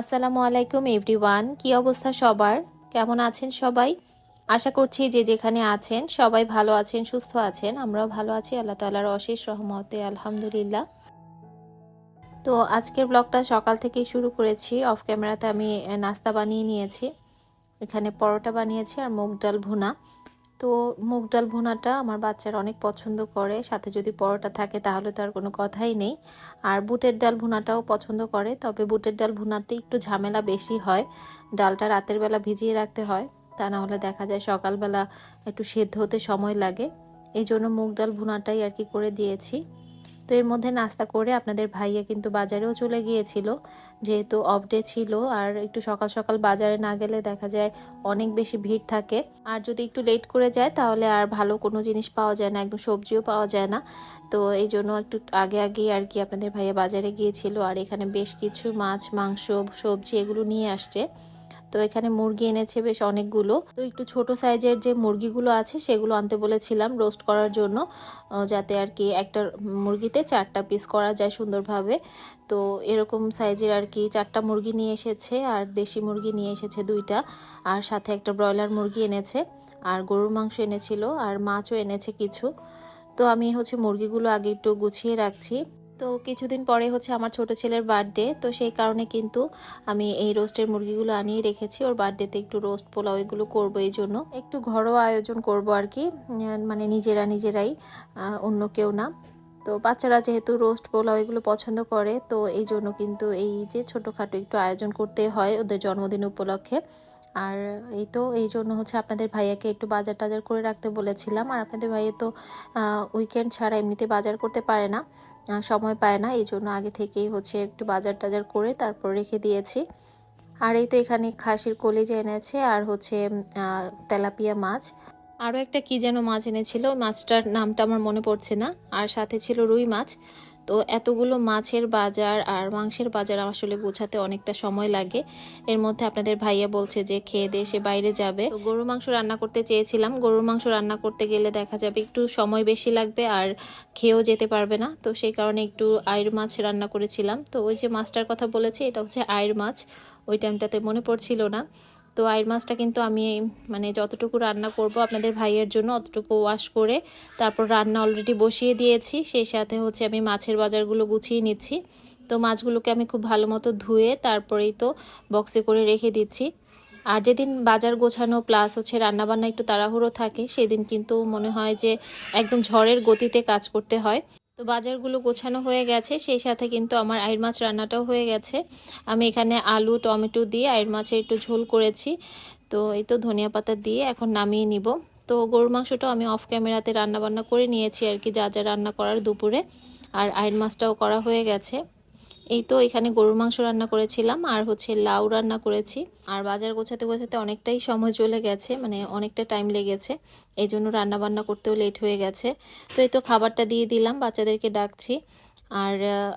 আসসালামু আলাইকুম এভরিওয়ান, কি অবস্থা সবার? কেমন আছেন সবাই? আশা করছি যে যেখানে আছেন, সবাই ভালো আছেন, সুস্থ আছেন। আমরাও ভালো আছি, আল্লাহ তালার অশেষ সহমতে আলহামদুলিল্লাহ। তো আজকের ব্লগটা সকাল থেকেই শুরু করেছি। অফ ক্যামেরাতে আমি নাস্তা বানিয়ে নিয়েছি। এখানে পরোটা বানিয়েছি আর মুগ ডাল ভুনা। তো মুগ ডাল ভুনাটা আমার বাচ্চারা অনেক পছন্দ করে। সাথে যদি পরোটা থাকে তাহলে তো আর কোনো কথাই নেই। আর বুটের ডাল ভুনাটাও পছন্দ করে, তবে বুটের ডাল ভুনাতে একটু ঝামেলা বেশি হয়। ডালটা রাতের বেলা ভিজিয়ে রাখতে হয়, তা না হলে দেখা যায় সকালবেলা একটু সেদ্ধ হতে সময় লাগে। এই জন্য মুগ ডাল ভুনাটাই আর কি করে দিয়েছি। তো এর মধ্যে নাস্তা করে আপনাদের ভাইয়া কিন্তু বাজারেও চলে গিয়েছিল, যেহেতু অফ ডে ছিল। আর একটু সকাল সকাল বাজারে না গেলে দেখা যায় অনেক বেশি ভিড় থাকে। আর যদি একটু লেট করে যায়, তাহলে আর ভালো কোনো জিনিস পাওয়া যায় না, একদম সবজিও পাওয়া যায় না। তো এই জন্য একটু আগে আগে আর কি আপনাদের ভাইয়া বাজারে গিয়েছিল। আর এখানে বেশ কিছু মাছ, মাংস, সবজি এগুলো নিয়ে আসছে। তো এখানে মুরগি এনেছে বেশ অনেকগুলো। তো একটু ছোট সাইজের যে মুরগিগুলো আছে, সেগুলো আনতে বলেছিলাম রোস্ট করার জন্য যাতে আর কি একটা মুরগিতে চারটা পিস করা যায় সুন্দরভাবে। তো এরকম সাইজের আর কি চারটা মুরগি নিয়ে এসেছে, আর দেশি মুরগি নিয়ে এসেছে দুইটা, আর সাথে একটা ব্রয়লার মুরগি এনেছে, আর গরুর মাংস এনেছিল, আর মাছও এনেছে কিছু। তো আমি হচ্ছে মুরগিগুলো আগে একটু গুছিয়ে রাখছি। তো কিছুদিন পরে হচ্ছে আমার ছোট ছেলের বার্থডে তো সেই কারণে কিন্তু আমি এই রোস্টের মুরগিগুলো আনিয়ে রেখেছি। ওর বার্থডেতে একটু রোস্ট পোলাও এগুলো করব এই জন্য। একটু ঘরোয়া আয়োজন করব আর কি মানে নিজেরা নিজেরাই অন্য কেউ না। তো বাচ্চারা যেহেতু রোস্ট পোলাও এগুলো পছন্দ করে, তো এই জন্য কিন্তু এই যে ছোটোখাটো একটু আয়োজন করতে হয় ওদের জন্মদিন উপলক্ষে। আর এই তো, এই জন্য হচ্ছে আপনাদের ভাইয়াকে একটু বাজার টাজার করে রাখতে বলেছিলাম। আর আপনাদের ভাইয়া তো উইকেন্ড ছাড়া এমনিতে বাজার করতে পারে না সময় পায় না, এই জন্য আগে থেকেই হচ্ছে একটু বাজার টাজার করে তারপর রেখে দিয়েছি। আর এই তো এখানে খাসির কলিজা এনেছে, আর হচ্ছে তেলাপিয়া মাছ। আরও একটা কি যেন মাছ এনেছিল মাছটার নামটা আমার মনে পড়ছে না, আর সাথে ছিল রুই মাছ। তো এতগুলো মাছের বাজার আর মাংসের বাজার আসলে গোছাতে অনেকটা সময় লাগে। এর মধ্যে আপনাদের ভাইয়া বলছে যে খেয়ে দিয়ে সে বাইরে যাবে। গরুর মাংস রান্না করতে চেয়েছিলাম। গরুর মাংস রান্না করতে গেলে দেখা যাবে একটু সময় বেশি লাগবে আর খেয়েও যেতে পারবে না। তো সেই কারণে একটু আয়ের মাছ রান্না করেছিলাম। তো ওই যে মাছটার কথা বলেছে, এটা হচ্ছে আয়ের মাছ। ওই টাইমটাতে মনে পড়ছিল না। তো আয়ের মাছটা কিন্তু আমি মানে যতটুকু রান্না করব আপনাদের ভাইয়ের জন্য অতটুকু ওয়াশ করে তারপর রান্না অলরেডি বসিয়ে দিয়েছি। সেই সাথে হচ্ছে আমি মাছের বাজারগুলো গুছিয়ে নিচ্ছি। তো মাছগুলোকে আমি খুব ভালো মতো ধুয়ে তারপরেই তো বক্সে করে রেখে দিচ্ছি। আর যেদিন বাজার গোছানো প্লাস হচ্ছে রান্নাবান্না একটু তাড়াহুড়ো থাকে, সেদিন কিন্তু মনে হয় যে একদম ঝড়ের গতিতে কাজ করতে হয়। তো বাজারগুলো গোছানো হয়ে গেছে, সেই সাথে কিন্তু আমার আয়ের মাছ রান্নাটাও হয়ে গেছে। আমি এখানে আলু, টমেটো দিয়ে আয়ের মাছের একটু ঝোল করেছি। তো এই তো ধনিয়া পাতা দিয়ে এখন নামিয়ে নিব। তো গরুর মাংসটাও আমি অফ ক্যামেরাতে রান্নাবান্না করে নিয়েছি আর কি, যা যা রান্না করার দুপুরে। আর আয়ের মাছটাও করা হয়ে গেছে। এই তো এখানে গরুর মাংস রান্না করেছিলাম, আর হচ্ছে লাউ রান্না করেছি। আর বাজার গোছাতে গোছাতে অনেকটাই সময় চলে গেছে মানে অনেকটা টাইম লেগেছে। এই জন্য রান্নাবান্না করতেও লেট হয়ে গেছে। তো এই তো খাবারটা দিয়ে দিলাম, বাচ্চাদেরকে ডাকছি। আর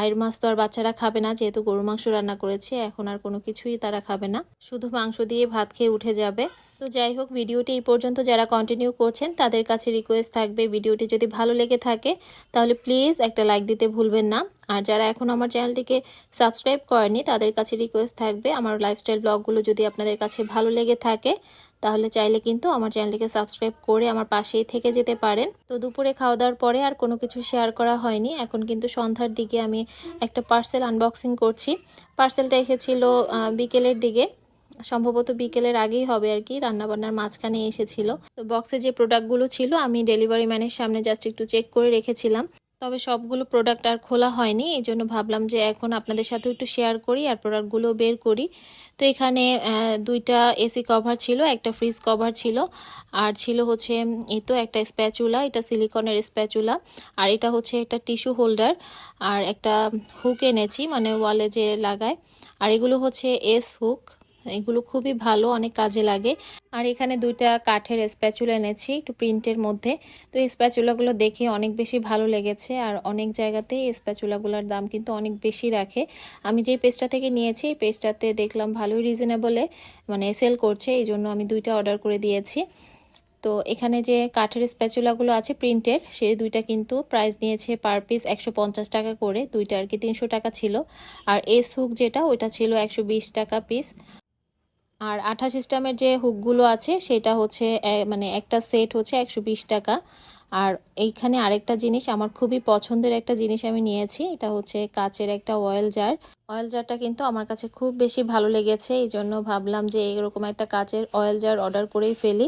আয়ের মাছ তো আর বাচ্চারা খাবে না, যেহেতু গরুর মাংস রান্না করেছি, এখন আর কোনো কিছুই তারা খাবে না। শুধু মাংস দিয়ে ভাত খেয়ে উঠে যাবে। তো যাই হোক, ভিডিওটি এই পর্যন্ত। যারা কন্টিনিউ করছেন, তাদের কাছে রিকোয়েস্ট থাকবে, ভিডিওটি যদি ভালো লেগে থাকে, তাহলে প্লিজ একটা লাইক দিতে ভুলবেন না। আর যারা এখন আমার চ্যানেলটিকে সাবস্ক্রাইব করেনি তাদের কাছে রিকোয়েস্ট থাকবে, আমার লাইফস্টাইল ব্লগগুলো যদি আপনাদের কাছে ভালো লেগে থাকে তাহলে চাইলে কিন্তু আমার চ্যানেলটিকে সাবস্ক্রাইব করে আমার পাশেই থেকে যেতে পারেন। তো দুপুরে খাওয়া দাওয়ার পরে আর কোনো কিছু শেয়ার করা হয়নি। এখন কিন্তু সন্ধ্যার দিকে আমি একটা পার্সেল আনবক্সিং করছি। পার্সেলটা এসেছিল বিকেলের দিকে। সম্ভবত বিকেলের আগেই হবে আর কি, রান্নাবান্নার মাঝখানে এসেছিল। তো বক্সে যে প্রোডাক্টগুলো ছিল, আমি ডেলিভারি ম্যানের সামনে জাস্ট একটু চেক করে রেখেছিলাম। তবে সবগুলো প্রোডাক্ট আর খোলা হয়নি এই জন্য ভাবলাম যে এখন আপনাদের সাথে একটু শেয়ার করি আর প্রোডাক্টগুলো বের করি। তো এখানে দুইটা এসি কভার ছিল, একটা ফ্রিজ কভার ছিল, আর ছিল হচ্ছে এই তো একটা স্প্যাচুলা এটা সিলিকনের স্প্যাচুলা আর এটা হচ্ছে একটা টিস্যু হোল্ডার আর একটা হুক এনেছি মানে ওয়ালে যে লাগায়, আর এগুলো হচ্ছে এস হুক এগুলো খুবই ভালো, অনেক কাজে লাগে। আর এখানে দুইটা কাঠের স্প্যাচুলা এনেছি একটু প্রিন্টের মধ্যে। তো এই স্প্যাচুলাগুলো দেখে অনেক বেশি ভালো লেগেছে আর অনেক জায়গাতে এই স্প্যাচুলাগুলোর দাম কিন্তু অনেক বেশি রাখে। আমি যে পেজটা থেকে নিয়েছি, এই পেজটাতে দেখলাম ভালোই রিজনেবলে মানে সেল করছে এই জন্য আমি দুইটা অর্ডার করে দিয়েছি। তো এখানে যে কাঠের স্প্যাচুলাগুলো আছে প্রিন্টের সেই দুইটা কিন্তু প্রাইস নিয়েছে পার পিস একশো পঞ্চাশ টাকা করে। দুইটা আর কি তিনশো টাকা ছিল। আর এস হুক যেটা, ওইটা ছিল একশো বিশ টাকা পিস আর আঠা সিস্টেমের যে হুকগুলো আছে, সেটা হচ্ছে মানে একটা সেট হচ্ছে একশো বিশ টাকা। আর এইখানে আরেকটা জিনিস, আমার খুবই পছন্দের একটা জিনিস আমি নিয়েছি, এটা হচ্ছে কাচের একটা অয়েল জার অয়েল জারটা কিন্তু আমার কাছে খুব বেশি ভালো লেগেছে, এই জন্য ভাবলাম যে এরকম একটা কাচের অয়েল জার অর্ডার করেই ফেলি।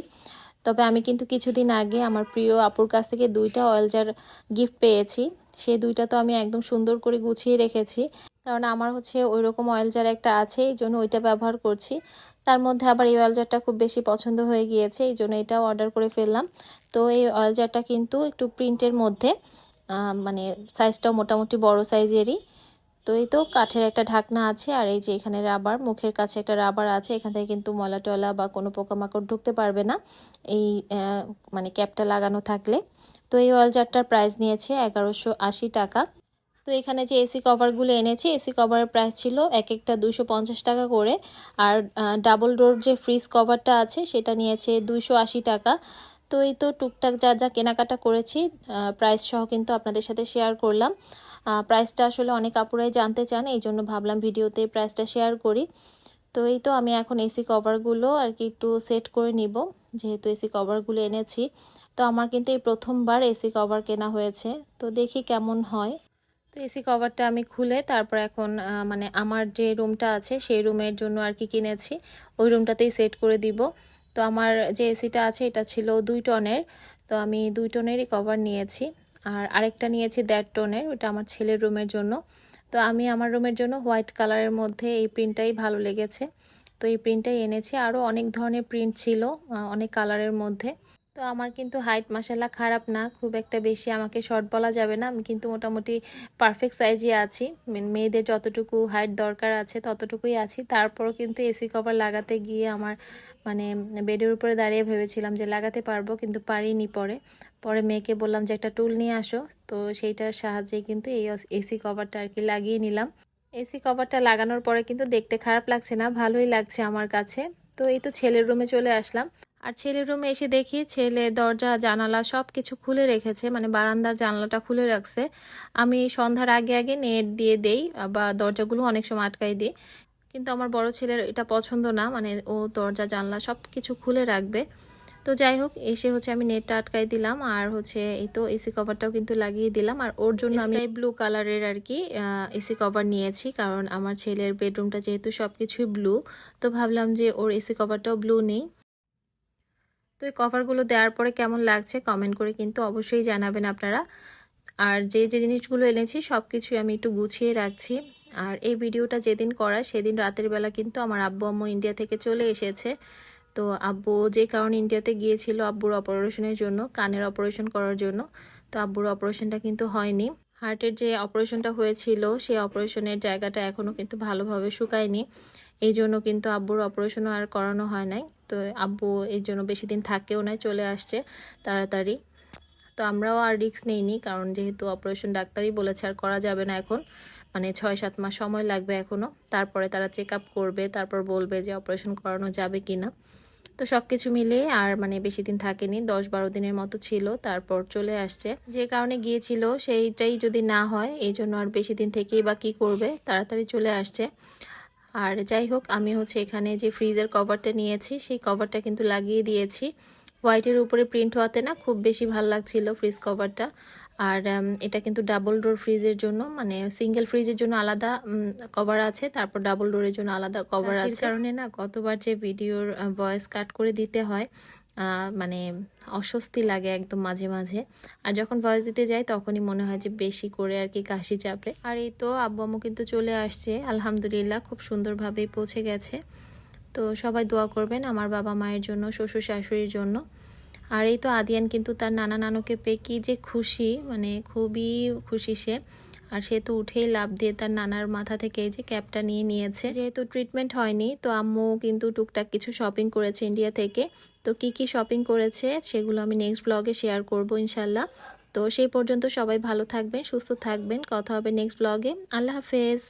তবে আমি কিন্তু কিছুদিন আগে আমার প্রিয় আপুর কাছ থেকে দুইটা অয়েল জার গিফট পেয়েছি সেই দুইটা তো আমি একদম সুন্দর করে গুছিয়ে রেখেছি। কারণ আমার হচ্ছে ওই রকম অয়েল জার একটা আছে, এই জন্য ওইটা ব্যবহার করছি। তার মধ্যে আবার এই অয়েল জারটা খুব বেশি পছন্দ হয়ে গিয়েছে, এই জন্য এটাও অর্ডার করে ফেললাম। তো এই অয়েল জারটা কিন্তু একটু প্রিন্টের মধ্যে মানে সাইজটাও মোটামুটি বড় সাইজেরই তো এই তো কাঠের একটা ঢাকনা আছে, আর এই যে এখানে রাবার মুখের কাছে একটা রাবার আছে, এখান থেকে কিন্তু ময়লা টলা বা কোনো পোকামাকড় ঢুকতে পারবে না। এই মানে ক্যাপটা লাগানো থাকলে। তো এই অয়েল জারটার প্রাইস নিয়েছে এগারোশো টাকা। তো এখানে যে এসি কভারগুলো এনেছি, এসি কভারের প্রাইস ছিল এক একটা দুশো টাকা করে। আর ডাবল ডোর যে ফ্রিজ কভারটা আছে সেটা নিয়েছে দুশো টাকা। তো এই তো টুকটাক যা যা কেনাকাটা করেছি প্রাইস সহ কিন্তু আপনাদের সাথে শেয়ার করলাম। প্রাইসটা আসলে অনেক আপুরাই জানতে চান, এই জন্য ভাবলাম ভিডিওতে প্রাইসটা শেয়ার করি। তো এই তো আমি এখন এসি কভারগুলো আর কি একটু সেট করে নিব, যেহেতু এসি কভারগুলো এনেছি। তো আমার কিন্তু এই প্রথমবার এসি কভার কেনা হয়েছে, তো দেখি কেমন হয়। তো এসি কভারটা আমি খুলে তারপর এখন মানে আমার যে রুমটা আছে সেই রুমের জন্য আর কি কিনেছি। ওই রুমটাতেই সেট করে দিব। তো আমার যে এসিটা আছে এটা ছিল দুই টনের। তো আমি দুই টনেরই কভার নিয়েছি। আর আরেকটা নিয়েছি দেড় টনের, ওটা আমার ছেলের রুমের জন্য। তো আমি আমার রুমের জন্য হোয়াইট কালারের মধ্যে এই প্রিন্টটাই ভালো লেগেছে। তো এই প্রিন্টটাই এনেছি। আরও অনেক ধরনের প্রিন্ট ছিল অনেক কালারের মধ্যে। তো আমার কিন্তু হাইট মাসাল্লা খারাপ না, খুব একটা বেশি আমাকে শর্ট বলা যাবে না। আমি কিন্তু মোটামুটি পারফেক্ট সাইজে আছি। মেয়েদের যতটুকু হাইট দরকার আছে ততটুকুই আছি। তারপরও কিন্তু এসি কভার লাগাতে গিয়ে আমার মানে বেডের উপরে দাঁড়িয়ে ভেবেছিলাম যে লাগাতে পারব, কিন্তু পারিনি পরে। পরে মেয়েকে বললাম যে, একটা টুল নিয়ে আসো। তো সেইটার সাহায্যে কিন্তু এই এসি কভারটা আর কি লাগিয়ে নিলাম। এসি কভারটা লাগানোর পরে কিন্তু দেখতে খারাপ লাগছে না, ভালোই লাগছে আমার কাছে। তো এই তো ছেলের রুমে চলে আসলাম। আর ছেলের রুমে এসে দেখি ছেলে দরজা, জানালা সব কিছু খুলে রেখেছে মানে বারান্দার জানালাটা খুলে রাখছে। আমি সন্ধ্যার আগে আগে নেট দিয়ে দেই বা দরজাগুলো অনেক সময় আটকাই দিই। কিন্তু আমার বড় ছেলের এটা পছন্দ না মানে ও দরজা, জানলা সব কিছু খুলে রাখবে। তো যাই হোক, এসে হচ্ছে আমি নেটটা আটকাই দিলাম আর হচ্ছে এই তো এসি কভারটাও কিন্তু লাগিয়ে দিলাম। আর ওর জন্য আমি ব্লু কালারের আর কি এসি কভার নিয়েছি, কারণ আমার ছেলের বেডরুমটা যেহেতু সব কিছুই ব্লু তো ভাবলাম যে ওর এসি কভারটাও ব্লু নেই। তো এই কভারগুলো দেওয়ার পরে কেমন লাগছে কমেন্ট করে কিন্তু অবশ্যই জানাবেন আপনারা। আর যে যে জিনিসগুলো এনেছি সব কিছুই আমি একটু গুছিয়ে রাখছি। আর এই ভিডিওটা যেদিন করা সেদিন রাতের বেলা কিন্তু আমার আব্বু, আম্মু ইন্ডিয়া থেকে চলে এসেছে। তো আব্বু যে কারণে ইন্ডিয়াতে গিয়েছিল আব্বুর অপারেশনের জন্য, কানের অপারেশন করার জন্য। তো আব্বুর অপারেশনটা কিন্তু হয়নি। হার্টের যে অপারেশনটা হয়েছিল, সেই অপারেশনের জায়গাটা এখনও কিন্তু ভালোভাবে শুকায়নি। এই জন্য কিন্তু আব্বুর অপারেশনও আর করানো হয় নাই। তো আব্বু এর জন্য বেশি দিন থাকেও নাই চলে আসছে তাড়াতাড়ি। তো আমরাও আর রিস্ক নেইনি, কারণ যেহেতু অপারেশন ডাক্তারই বলেছে আর করা যাবে না এখন। মানে ছয় সাত মাস সময় লাগবে এখনও তারপরে তারা চেক আপ করবে, তারপর বলবে যে অপারেশন করানো যাবে কি না তো সব কিছু মিলিয়ে আর মানে বেশি দিন থাকেনি, দশ বারো দিনের মতো ছিল, তারপর চলে আসছে। যে কারণে গিয়েছিল, সেইটাই যদি না হয়, এই জন্য আর বেশি দিন থেকেই বা কী করবে, তাড়াতাড়ি চলে আসছে। আর যাই হোক আমি হচ্ছে এখানে যে ফ্রিজের কভারটা নিয়েছি সেই কভারটা কিন্তু লাগিয়ে দিয়েছি। হোয়াইটের উপরে প্রিন্ট হওয়াতে না খুব বেশি ভালো লাগছিল ফ্রিজ কভারটা আর এটা কিন্তু ডাবল ডোর ফ্রিজের জন্য মানে সিঙ্গেল ফ্রিজের জন্য আলাদা কভার আছে তারপর ডাবল ডোরের জন্য আলাদা কভার আছে। কারণে না কতবার যে ভিডিওর ভয়েস কাট করে দিতে হয় মানে অস্বস্তি লাগে একদম মাঝে মাঝে। আর যখন ভয়েস দিতে যাই, তখনই মনে হয় যে বেশি করে আর কি কাশি চাপে। আর এই তো আব্বু আম্মু কিন্তু চলে আসছে, আলহামদুলিল্লাহ খুব সুন্দরভাবেই পৌঁছে গেছে। তো সবাই দোয়া করবেন আমার বাবা মায়ের জন্য, শ্বশুর শাশুড়ির জন্য। আর এই তো আদিয়ান কিন্তু তার নানা নানুকে পেয়ে কি যে খুশি মানে খুবই খুশি সে। আর সে তো উঠেই লাভ দিয়ে তার নানার মাথা থেকে এই যে ক্যাবটা নিয়ে নিয়েছে। যেহেতু ট্রিটমেন্ট হয়নি, তো আম্মু কিন্তু টুকটাক কিছু শপিং করেছে ইন্ডিয়া থেকে। তো কি কি শপিং করেছে সেগুলো আমি নেক্সট ব্লগে শেয়ার করব ইনশাল্লাহ তো সেই পর্যন্ত সবাই ভালো থাকবেন, সুস্থ থাকবেন। কথা হবে নেক্সট ব্লগে আল্লাহ হাফেজ।